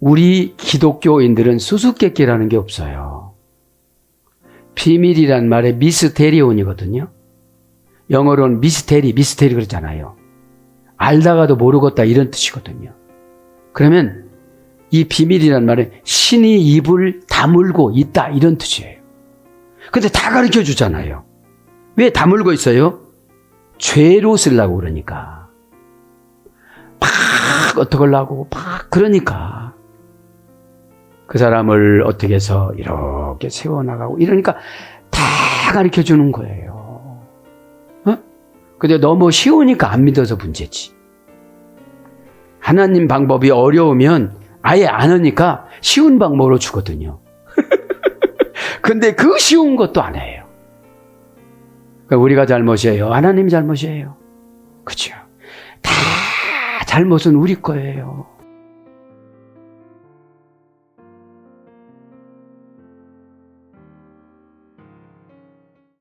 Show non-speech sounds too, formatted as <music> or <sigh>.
우리 기독교인들은 수수께끼라는 게 없어요. 비밀이란 말에 미스테리온이거든요. 영어로는 미스테리, 미스테리 그러잖아요. 알다가도 모르겠다 이런 뜻이거든요. 그러면 이 비밀이란 말은 신이 입을 다물고 있다 이런 뜻이에요. 근데 다 가르쳐 주잖아요. 왜 다물고 있어요? 죄로 쓰려고 그러니까. 막 어떡하려고 막 그러니까. 그 사람을 어떻게 해서 이렇게 세워나가고 이러니까 다 가르쳐 주는 거예요. 어? 근데 너무 쉬우니까 안 믿어서 문제지. 하나님 방법이 어려우면 아예 안 하니까 쉬운 방법으로 주거든요. <laughs> 근데 그 쉬운 것도 안 해요. 그러니까 우리가 잘못이에요. 하나님이 잘못이에요. 그죠? 다 잘못은 우리 거예요.